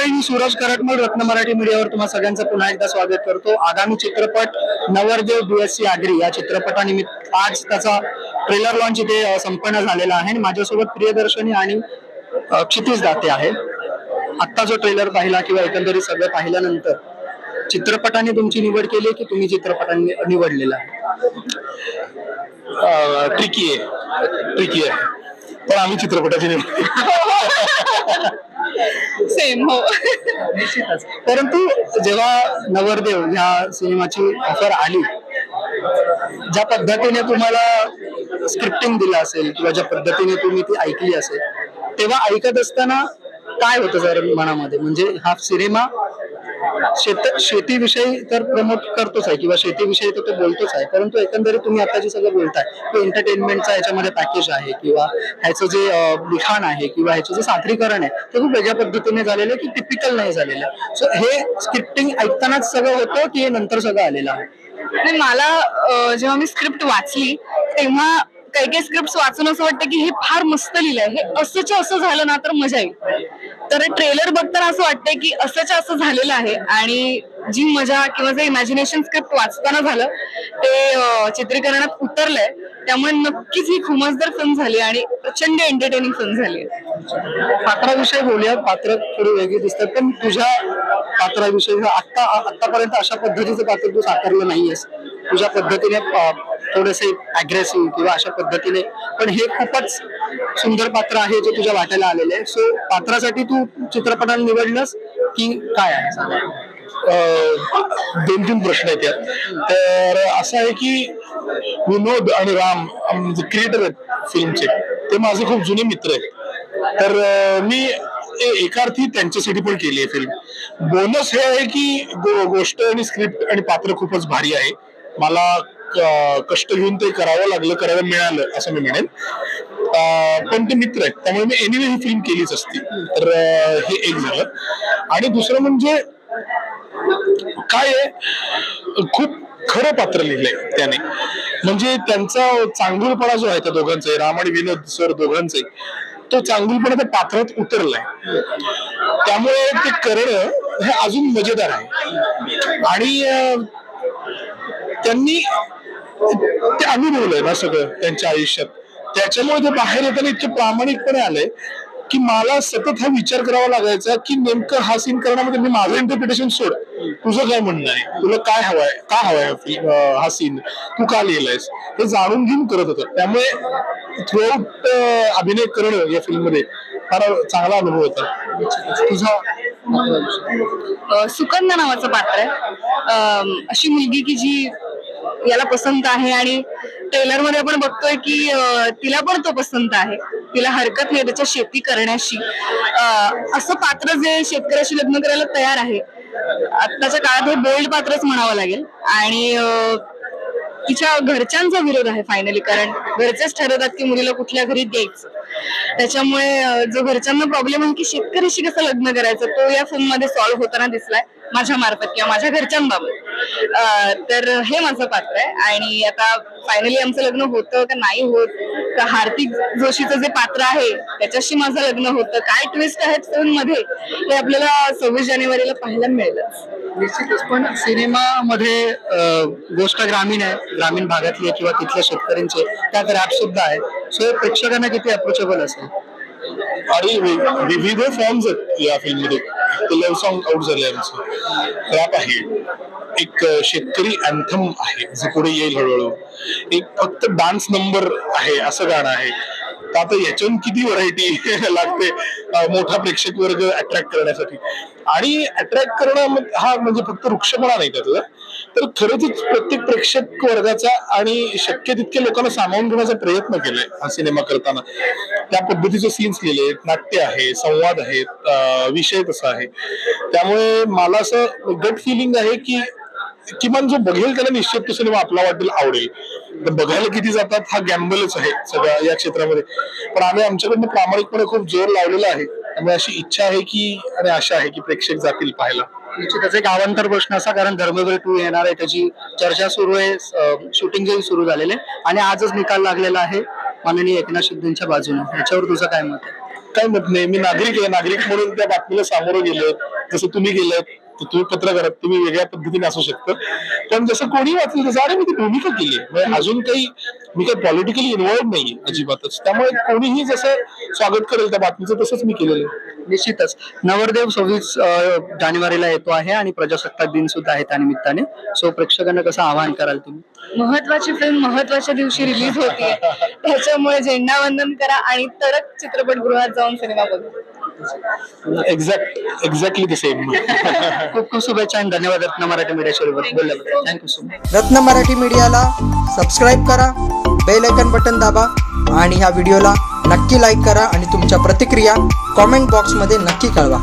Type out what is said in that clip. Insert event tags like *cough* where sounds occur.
मंडळी मी सूरज करटमल रत्न मराठी मीडियावर तुम्हा सगळ्यांचं पुन्हा एकदा स्वागत करतो. आगामी चित्रपट नवरदेव बीएससी आगरी या चित्रपटानिमित्त आज त्याचा ट्रेलर लॉन्च इथे संपन्न झालेला आहे. आणि माझ्यासोबत प्रियदर्शनी आणि क्षितिज दाते आहे. आत्ता जो ट्रेलर पाहिला किंवा एकंदरीत सगळं पाहिल्यानंतर चित्रपटाने तुमची निवड केली की तुम्ही चित्रपटाने निवडलेला आहे? ट्रिकी आहे. ट्रिकी आहे. पण आम्ही चित्रपटाची निवड *laughs* सेम हो. निश्चितच. परंतु जेव्हा नवरदेव ह्या सिनेमाची ऑफर आली ज्या पद्धतीने तुम्हाला स्क्रिप्टिंग दिलं असेल किंवा ज्या पद्धतीने तुम्ही ती ऐकली असेल तेव्हा ऐकत असताना काय होतं जर मनामध्ये? म्हणजे हा सिनेमा शेत शेतीविषयी तर प्रमोट करतोच आहे किंवा शेतीविषयी तर तो बोलतोच आहे. परंतु एकंदरीत तुम्ही आता जे सगळं बोलताय ते एंटरटेनमेंटचा याच्यामध्ये पॅकेज आहे किंवा ह्याचं जे लिखाण आहे किंवा ह्याचं जे सादरीकरण आहे ते खूप वेगळ्या पद्धतीने झालेलं आहे की टिपिकल नाही झालेलं सो हे स्क्रिप्टिंग ऐकतानाच सगळं होतं की हे नंतर सगळं आलेलं आहे? मला जेव्हा मी स्क्रिप्ट वाचली तेव्हा काही काही स्क्रिप्ट वाचून असं वाटतं की हे फार मस्त लिहिलंय. हे असंच्या असं झालं ना तर मजा येईल. तर ट्रेलर बघताना असं वाटतंय की असंच्या असं झालेलं आहे आणि जी मजा किंवा जे इमॅजिनेशन स्क्रिप्ट वाचताना झालं ते चित्रीकरणात उतरलंय. त्यामुळे नक्कीच ही खुमासदार फिल्म झाली आणि प्रचंड एंटरटेनिंग फिल्म झाली पात्राविषयी बोलूया पात्र थोडी वेगळी दिसतात पण तुझ्या पात्राविषयी आता आतापर्यंत अशा पद्धतीचं पात्र तू साकारलं नाहीयेस. तुझ्या पद्धतीने थोडेसे अग्रेसिव्ह किंवा अशा पद्धतीने. पण हे खूपच सुंदर पात्र आहे जे तुझ्या वाट्याला आलेले आहे. सो पात्रासाठी तू चित्रपटाला निवडलंस की काय आहे? दोन तीन प्रश्न आहेत यात. तर असं आहे की विनोद आणि राम क्रिएटर आहेत फिल्मचे ते माझे खूप जुने मित्र आहेत. तर मी ए- एका अर्थी त्यांच्यासाठी पण केली आहे फिल्म बोनस हे आहे की गो- गोष्ट आणि स्क्रिप्ट आणि पात्र खूपच भारी आहे. मला कष्ट घेऊन ते करावं लागलं करायला मिळालं असं मी म्हणेन. पण ते मित्र आहेत त्यामुळे मी एनिवे ही फिल्म केलीच असती. तर हे एक झालं. आणि दुसरं म्हणजे काय आहे खूप खरं पात्र लिहिलंय त्याने. म्हणजे त्यांचा चांगुलपणा जो आहे त्या दोघांचा राम आणि विनोद सर दोघांचे तो चांगुलपणा त्या पात्रात उतरलाय. त्यामुळे ते करणं हे अजून मजेदार आहे. आणि त्यांनी ते अनुभवलंय ना सगळं त्यांच्या आयुष्यात. त्याच्यामुळे ते बाहेर येताना इतके प्रामाणिकपणे आले की मला सतत हा विचार करावा लागायचा की नेमकं हा सीन करण्यामध्ये मी माझं इंटरप्रिटेशन सोड. तुझं काय म्हणणं आहे? तुला काय हवाय? का हवाय हा हा सीन तू का लिहिलायस? हे जाणून घेऊन करत होतं. त्यामुळे थ्रूआउट अभिनय करणं या फिल्ममध्ये फार चांगला अनुभव होता. तुझा? अ, सुकन्या नावाचं पात्र आहे. अशी मुलगी की जी याला पसंत आहे आणि ट्रेलरमध्ये आपण बघतोय की तिला पण तो पसंत आहे. तिला हरकत नाही त्याच्या शेती करण्याशी. असं पात्र जे शेतकऱ्याशी लग्न करायला तयार आहे आत्ताच्या काळात हे बोल्ड पात्रच म्हणावं लागेल. आणि तिच्या घरच्यांचा विरोध आहे फायनली कारण घरचेच ठरवतात की मुलीला कुठल्या घरी द्यायचं. त्याच्यामुळे जो घरच्यांना प्रॉब्लेम आहे की शेतकऱ्याशी कसं लग्न करायचं तो या फिल्ममध्ये सॉल्व्ह होताना दिसलाय माझ्या मार्फत किंवा माझ्या घरच्यांबाबत. तर हे माझं पात्र आहे. आणि आता फायनली आमचं लग्न होतं का नाही होत का हार्दिक जोशीचं जे पात्र आहे त्याच्याशी माझं लग्न होतं काय ट्विस्ट आहेत फिल्ममध्ये हे आपल्याला सव्वीस जानेवारीला पाहायला मिळेल निश्चितच पण सिनेमामध्ये अं, गोष्ट ग्रामीण आहे ग्रामीण भागातली आहे किंवा तिथल्या शेतकऱ्यांचे त्यात रॅप सुद्धा आहे. सो हे प्रेक्षकांना किती अप्रोचेबल असेल? आणि वि- विविध फॉर्म्स आहेत या फिल्ममध्ये ते लव्ह सॉन्ग आउट झाले आमचं. रॅप आहे. एक शेतकरी अँथम आहे जे पुढे येईल हळूहळू. एक फक्त डान्स नंबर आहे असं गाणं आहे. तर आता याच्याहून किती व्हरायटी *laughs* लागते मोठा प्रेक्षक वर्ग अट्रॅक्ट करण्यासाठी? आणि अट्रॅक्ट करणं हा म्हणजे फक्त वृक्षपणा नाही त्यातला तर खरंच प्रत्येक प्रेक्षक वर्गाचा आणि शक्य तितक्या लोकांना सामावून घेण्याचा प्रयत्न केलाय हा सिनेमा करताना. त्या पद्धतीचे सीन्स लिहिले नाट्य आहे संवाद आहेत विषय तसा आहे. त्यामुळे मला असं गट फिलिंग आहे की किमान जो बघेल त्याला निश्चित सिनेमा आपला वाटेल आवडेल. तर बघायला किती जातात हा गॅम्बलच आहे सगळ्या या क्षेत्रामध्ये. पण आम्ही आमच्याकडनं प्रामाणिकपणे खूप जोर लावलेला आहे. त्यामुळे अशी इच्छा आहे की आणि आशा आहे की प्रेक्षक जातील पाहायला. निश्चितच एक अवांतर प्रश्न असा कारण धर्मवीर टू येणार आहे त्याची चर्चा सुरू आहे शूटिंग सुरू झालेले आणि आजच निकाल लागलेला आहे माननीय एकनाथ शिंदेच्या बाजूने. याच्यावर तुझं काय मत आहे? काय मत नाही. मी नागरिक आहे. नागरिक म्हणून त्या बातमीला सामोरं गेलं जसं तुम्ही गेलं तुम्ही पत्रकार तुम्ही वेगळ्या पद्धतीने असू शकतं. पण जसं कोणी वाचलं तसं अरे मी ती भूमिका केली आहे. म्हणजे अजून काही मी काही पॉलिटिकली इन्व्हॉल्व नाहीये अजिबातच. त्यामुळे कोणीही जसं स्वागत करेल त्या बातमीचं तसंच मी केलेलं निश्चितच. नवरदेव सव्वीस जानेवारीला येतो आहे आणि प्रजासत्ताक दिन सुद्धा आहे त्या निमित्ताने. सो प्रेक्षकांना कसं आवाहन कराल तुम्ही? महत्वाची फिल्म महत्त्वाच्या दिवशी रिलीज होते त्याच्यामुळे झेंडावंदन करा आणि तरच चित्रपटगृहात जाऊन सिनेमा बघा. एक्झॅक्ट एक्झॅक्टली द सेम खूप खूप शुभेच्छा आणि धन्यवाद रत्न मराठी मीडिया सोबत बोलल्याबद्दल thank you so much Ratna Marathi मीडियाला सबस्क्राईब करा बेल आयकन बटन दाबा आणि ह्या व्हिडिओला नक्की लाईक करा आणि तुमच्या प्रतिक्रिया कॉमेंट बॉक्समध्ये नक्की कळवा.